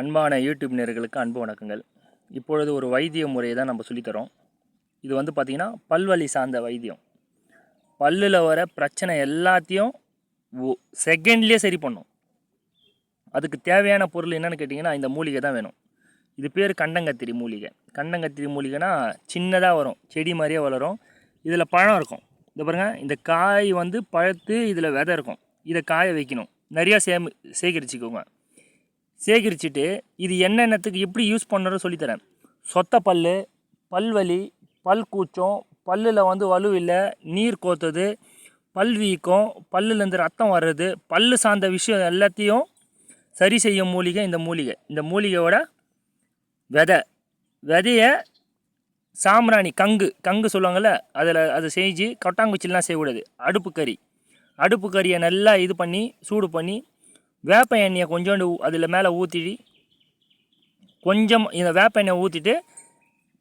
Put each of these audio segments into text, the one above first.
அன்பான யூடியூப் நேர்களுக்கு அன்பு வணக்கங்கள். இப்பொழுது ஒரு வைத்திய முறையை தான் நம்ம சொல்லித்தரோம் இது வந்து பார்த்திங்கன்னா பல்வலி சார்ந்த வைத்தியம். பல்லில் வர பிரச்சனை எல்லாத்தையும் செகண்ட்லேயே சரி பண்ணும். அதுக்கு தேவையான பொருள் என்னென்னு கேட்டிங்கன்னா இந்த மூலிகை தான் வேணும். இது பேர் கண்டங்கத்திரி மூலிகை. கண்டங்கத்திரி மூலிகைனா சின்னதாக வரும் செடி மாதிரியே வளரும். இதில் பழம் இருக்கும். இந்த பாருங்கள் இந்த காய் வந்து பழுத்து இதில் விதை இருக்கும். இதை காய வைக்கணும். நிறையா சேமி சேகரிச்சுக்கோங்க. சேகரிச்சுட்டு இது என்னென்னத்துக்கு எப்படி யூஸ் பண்ணுறோம் சொல்லித்தரேன். சொத்த பல் பல்வலி பல் கூச்சம் பல்லில் வந்து வலு இல்லை நீர் கோத்துது பல் வீக்கம் பல்லுலேருந்து ரத்தம் வர்றது பல்லு சார்ந்த விஷயம் எல்லாத்தையும் சரி செய்யும் மூலிகை இந்த மூலிகை. இந்த மூலிகையோட விதை. விதையை சாம்பிராணி கங்கு. கங்கு சொல்லுவாங்கள்ல அதில் அதை செஞ்சு கொட்டாங்குச்சிலாம் செய்யக்கூடாது. அடுப்பு கறி. அடுப்பு கறியை நல்லா இது பண்ணி சூடு பண்ணி வேப்ப எண்ணெயை கொஞ்சோண்டு அதில் மேலே ஊற்றிட்டு கொஞ்சம் இந்த வேப்ப எண்ணெயை ஊற்றிட்டு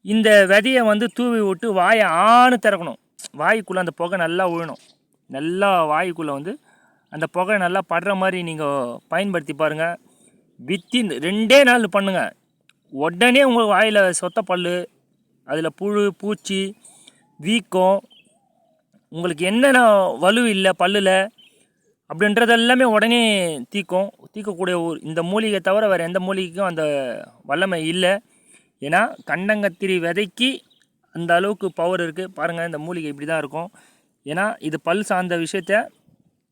இந்த விதையை வந்து தூவி விட்டு வாயை ஆணு திறக்கணும். வாய்க்குள்ளே அந்த புகை நல்லா விழணும் நல்லா வாய்க்குள்ளே வந்து அந்த புகை நல்லா படுற மாதிரி நீங்கள் பயன்படுத்தி பாருங்கள் வித்தின் ரெண்டே நாள் பண்ணுங்கள் உடனே உங்கள் வாயில் சொத்த பல் அதில் புழு பூச்சி வீக்கம் உங்களுக்கு என்னென்ன வலு இல்லை பல்லில் அப்படின்றது எல்லாமே உடனே தீக்கும். தீக்கக்கூடிய ஊர் இந்த மூலிகை தவிர வேறு எந்த மூலிகைக்கும் அந்த வல்லமை இல்லை. ஏன்னா கண்டங்கத்திரி விதைக்கு அந்த அளவுக்கு பவர் இருக்குது பாருங்கள் இந்த மூலிகை இப்படி தான் இருக்கும். ஏன்னா இது பல் சார்ந்த விஷயத்த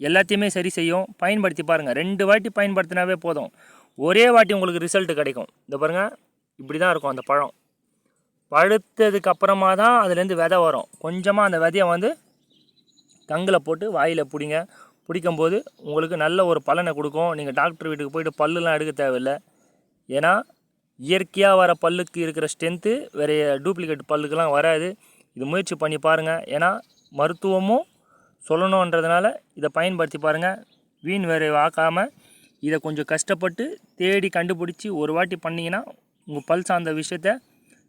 எல்லாத்தையுமே சரி செய்யும். பயன்படுத்தி பாருங்கள் ரெண்டு வாட்டி பயன்படுத்தினாவே போதும். ஒரே வாட்டி உங்களுக்கு ரிசல்ட் கிடைக்கும். இந்த பாருங்கள் இப்படி தான் இருக்கும் அந்த பழம். பழுத்ததுக்கு அப்புறமா தான் அதுலேருந்து விதை வரும். கொஞ்சமாக அந்த விதையை வந்து கங்கில் போட்டு வாயில் பிடிங்க. பிடிக்கும்போது உங்களுக்கு நல்ல ஒரு பலனை கொடுக்கும். நீங்கள் டாக்டர் வீட்டுக்கு போயிட்டு பல்லுலாம் எடுக்க தேவையில்லை. ஏன்னா இயற்கையாக வர பல்லுக்கு இருக்கிற ஸ்ட்ரென்த்து வேறு டூப்ளிகேட் பல்லுக்கெல்லாம் வராது. இது முயற்சி பண்ணி பாருங்கள் ஏன்னா மருத்துவமும் சொல்லணுன்றதுனால இதை பயன்படுத்தி பாருங்கள் வீண் வேறு ஆக்காமல் இதை கொஞ்சம் கஷ்டப்பட்டு தேடி கண்டுபிடிச்சி ஒரு வாட்டி பண்ணிங்கன்னா உங்கள் பல் சார்ந்த விஷயத்த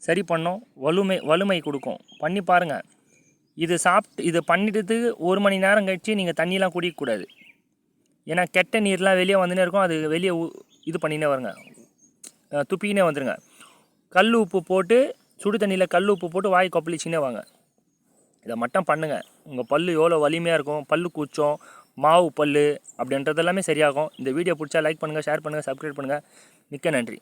சரி பண்ணும். வலுமை வலுமை கொடுக்கும். பண்ணி பாருங்கள் இது சாப்பிட்டு இது பண்ணிட்டதுக்கு ஒரு மணி நேரம் கழித்து நீங்கள் தண்ணியெலாம் குடிக்கக்கூடாது. ஏன்னா கெட்ட நீர்லாம் வெளியே வந்துனே இருக்கும். அது வெளியே இது பண்ணினே வருங்க. துப்பிக்கினே வந்துருங்க. கல் உப்பு போட்டு சுடு தண்ணியில் கல் உப்பு போட்டு வாய் கொப்பளிச்சினே வாங்க. இதை மட்டும் பண்ணுங்கள் உங்கள் பல்லு எவ்வளோ வலிமையாக இருக்கும். பல்லு கூச்சம் மாவு பல்லு அப்படின்றது எல்லாமே சரியாகும். இந்த வீடியோ பிடிச்சா லைக் பண்ணுங்கள் ஷேர் பண்ணுங்கள் சப்ஸ்கிரைப் பண்ணுங்கள் மிக்க நன்றி.